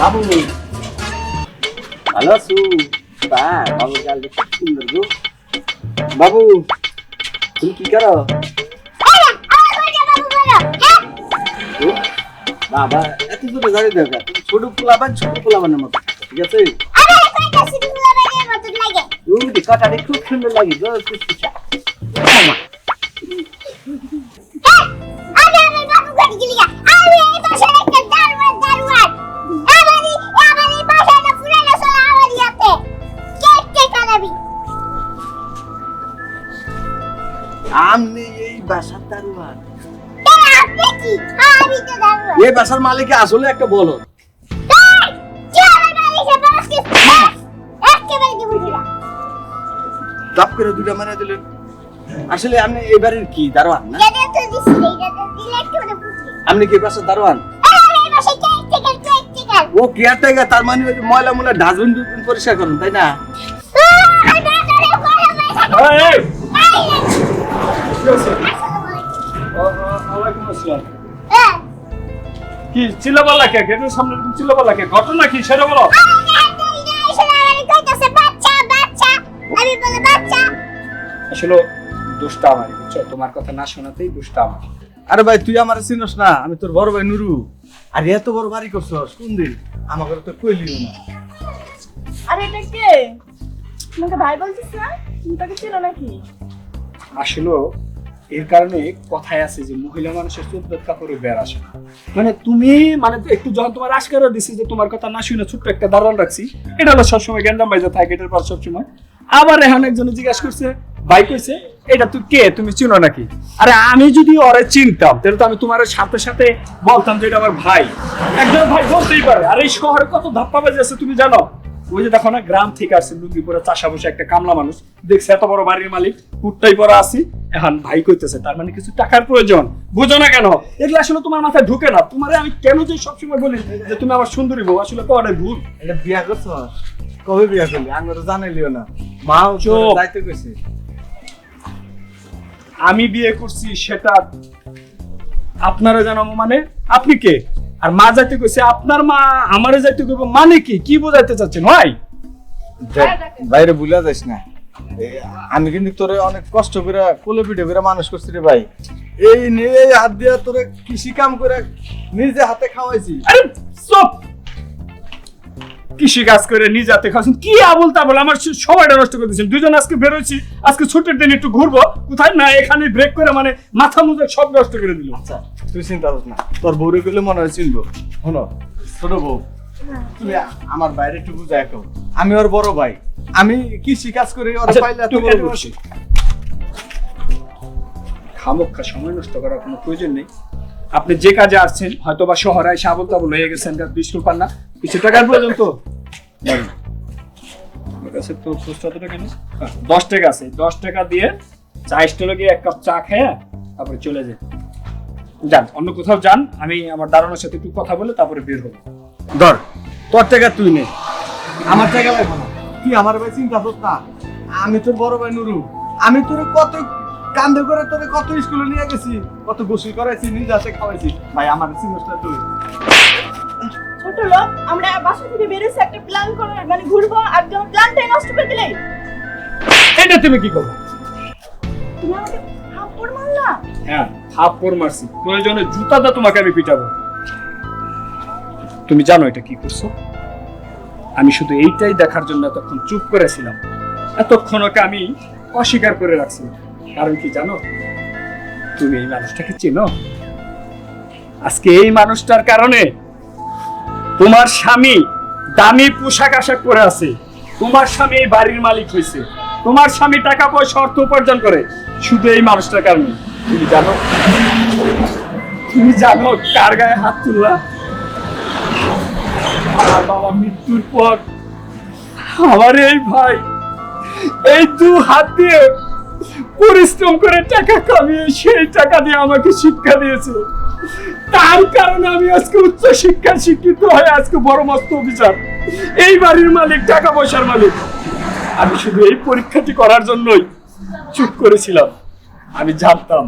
বাবু ভালো আছো? বা বাবু গাল খুব সুন্দর গো। বাবু তুমি কি করো? বাবা এত দূরে দাঁড়িয়ে দেখো তুমি ছোট পোলাবান ছোট পোলাবানের মতো ঠিক আছে? কাটাটা খুব সুন্দর লাগে গো এই বাসার মালিক আসলে একটা বলো। টপ করে দুটা মারা দিলেন। আসলে আপনি এবারের কি, দারোয়ান না? আপনি কি বাসার দারোয়ান? ও কেয়ারটেকার তার মানে ময়লা ময়লা ডুস্টবিন পরিষ্কার করেন, তাই না? কি চিল্লাপাল্লা কে? গেটের সামনে চিল্লাপাল্লা কে? ঘটনা কি? সেটা বলো। আসলে দোষটা আমারই বুঝছ? তোমার কথা না শোনাতেই দোষটা আমার। আরে ভাই তুই আমার চিনস না আমি তোর বড় ভাই নুরু। আর এত বড় বাড়ি করছস কোন দিন? আমাকে তো কইলিও না। আরে এটা কে? তোমাকে ভাই বলছিস না? তুমি তাকে চেনো নাকি? আসলে এর কারণে কথায় আছে যে মহিলা মানুষের চোদ্দ কাপড়ে বের আসে না। মানে তুমি মানে একটু যখন তোমার আশকারও দিছি যে তোমার কথা না শুনে ছোট্ট একটা দারোয়ান রাখছি, এটা হলো সবসময় গ্যান্ডাম বাইজা থাকে, এটার পর সবসময়। আবার এখন একজনে জিজ্ঞাসা করছে, ভাই কইছে, এটা তুই কে? তুমি চিনো নাকি? আরে আমি যদি ওরে চিনতাম, তাহলে তো আমি তোমার সাথে সাথে বলতাম যে এটা আমার ভাই। একজন ভাই বলতেই পারে, আর এই শহরে কত ধাপ্পা বাজে আছে তুমি জানো? ওই যে দেখো না গ্রাম থেকে আসছে লুঙ্গি পরে চাষা বসে একটা কামলা মানুষ। দেখছে এত বড় বাড়ির মালিক কুটটাই পরে আসি এখন ভাই কইতেছে তার মানে কিছু টাকার প্রয়োজন? বুঝো না কেন? এগুলো আসলে তোমার মাথায় ঢুকে না। তোমারে আমি কেন যে সবসময় বলি যে তুমি আমার সুন্দরী বউ আসলে কটাই ভুল। এটা বিয়া করছস কবে বিয়া করলি? আঙ্গুর জানাইলিও না। মাও। যাইতে কইছে। আমি বিয়ে করছি সেটা আপনারা জানাব মানে? আপনি কে? আর মা যাইতে কইছে আপনার মা আমারে যাইতে কইব মানে কি? কি বোঝাইতে চাচ্ছেন? ভাই? বাইরে ভুলা যাস না। আমি কিন্তু তোরে অনেক কষ্ট করে কোলে পিঠে করে মানুষ করছি রে ভাই। এই নিয়ে হাত দিয়ে তোরে কৃষি কাম করে নিজে হাতে খাওয়াইছি। আরে চুপ! কৃষি কাজ করে নিজ হাতে খাচ্ছেন কি আবল তাবল আমার স- সময়টা নষ্ট করে দিচ্ছেন দুজন আজকে বেরোচ্ছি আজকে ছুটির দিন একটু ঘুরবো। কোথায়? না এখানে ব্রেক করে মানে মাথা মুজে সব নষ্ট করে দিল। আচ্ছা। তুই চিন্তা করিস না। তোর বউরে করলে মনে হয় চিনবো। শোনো ছোট বউ তুমি আমার বাইরে একটু বুঝাই রাখো আমি ওর বড় ভাই। আমি কৃষি কাজ করে ওর আচ্ছা, পাইলে এত বড় করছি। খামোক্ষা সময় নষ্ট করার কোনো প্রয়োজন নেই। আপনি যে কাজে আসছেন হয়তো বা শহরে এসে আবল তাবল হয়ে গেছেন বিস্কুট পান না কিছু টাকার প্রয়োজন তো? কাছে তো খুচরা টাকা নেই। হ্যাঁ, দশ টাকা আছে। দশ টাকা দিয়ে চা স্টলে গিয়ে এক কাপ চা খেয়ে তারপরে চলে যান যান। অন্য কোথাও যান আমি আমার দারোয়ানের সাথে একটু কথা বলে তারপরে বের হব। ধর তোর টাকা তুই নে। আমার টাকা লাগবে না। তুই আমার ভাই চিন্তা করত না। আমি তোর বড় ভাই নুরু। আমি তোর কত কান্দে করে তোর কত স্কুলে নিয়ে গেছি কত গোসল করাইছি নিজে হাতে খাওয়াইছি। ভাই আমার চিন্তা তুই। ছোট লোক আমরা বাসা থেকে বেরোছি একটা প্ল্যান করে মানে ঘুরবো আর যখন প্ল্যানটাই নষ্ট করে দিলে? এটা তুমি কি করো হ্যাঁ তুমি জানো এটা কি করছ? আমি শুধু এইটাই দেখার জন্য এতক্ষণ চুপ করেছিলাম এতক্ষণ ওকে আমি অস্বীকার করে রাখছিলাম। কারণ কি জানো? তুমি এই মানুষটাকে চেনো। আজকে এই মানুষটার কারণে তোমার স্বামী দামি পোশাক আশাক পরে আছে। তোমার স্বামী বাড়ির মালিক হয়েছে। তোমার স্বামী টাকা পয়সা, অর্থ উপার্জন করে। শুধু এই মানুষটার কারণে। তুমি জানো? তুমি জানো কার গায়ে হাত তুললা? বাবা মৃত্যুর পর আমার এই ভাই এই দু হাত দিয়ে পরিশ্রম করে টাকা কামিয়ে সেই টাকা দিয়ে আমাকে শিক্ষা দিয়েছে। তার কারণে আমি আজকে উচ্চ শিক্ষা শিক্ষিত হয়ে আজকে বড় মস্ত অফিসার। এই বাড়ির মালিক, টাকা পয়সার মালিক। আমি শুধু এই পরীক্ষাটি করার জন্যই চুপ করেছিলাম। আমি জানতাম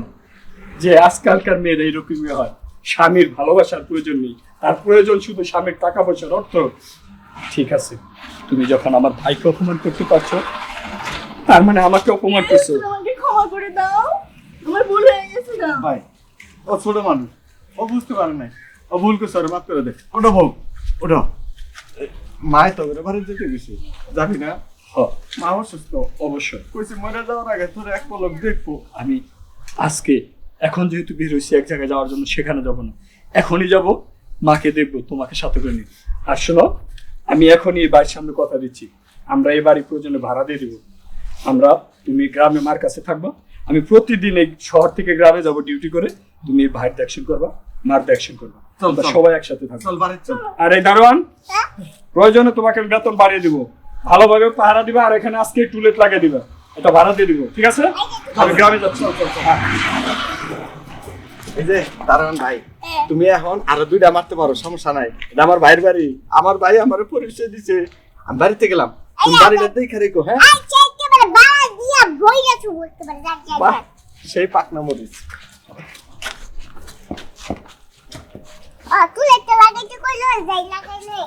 যে আজকালকার মেয়েরা এইরকমই হয়। স্বামীর ভালোবাসার প্রয়োজন নেই। তার প্রয়োজন শুধু স্বামীর টাকা পয়সার অর্থ। ঠিক আছে তুমি যখন আমার ভাইকে অপমান করতে পারছ তার মানে আমাকে অপমান করছ। আমাকে ক্ষমা করে দাও। আমার ভুল হয়ে গেছে না? ভাই ও ছোট মানুষ। ও বুঝতে পারে নাই। ও ভুল করছে মাফ করে দে। ওটা বউ ওটা মায় তো বাড়ি যেতে গেছে। যাবি না? মা অসুস্থ? অবশ্যই। কইছি মরে যাওয়ার আগে তোর এক পলক দেখব। আমি আজকে এখন যেহেতু বের হয়েছি এক জায়গায় যাওয়ার জন্য সেখানে যাব না। এখনই যাব মাকে দেখব তোমাকে সাথে করে নিয়ে শোনো আমি এখনই এই বাড়ির সামনে কথা দিচ্ছি। আমরা এই বাড়ি প্রয়োজনে ভাড়া দিয়ে দেবো। আমরা তুমি গ্রামে মার কাছে থাকবা। আমি প্রতিদিন এই শহর থেকে গ্রামে যাব ডিউটি করে। তুমি এই ভাইয়ের দেখশন করবা মার দেখশন করবা। সবাই একসাথে থাকব। আর এই দারোয়ান! প্রয়োজনে তোমাকে বেতন বাড়িয়ে দিব। ভালোভাবে পাহারা দিবা আর এখানে আজকে টুলেট লাগিয়ে দিবা। এটা ভাড়া দিয়ে দিব ঠিক আছে? আমি গ্রামে যাচ্ছি। এই যে ভাই তুমি এখন আরও দুইটা মারতে পারো সমস্যা নাই। এটা আমার ভাইয়ের বাড়ি। আমার ভাই আমার পরিচয় দিছে। আমি বাড়িতে গেলাম। তুমি বাড়িটা দেখে রেখো হ্যাঁ? সেই পাকনা মরিচ। তুই একটা লাগাইতে কইলো যাই লাগাই নেই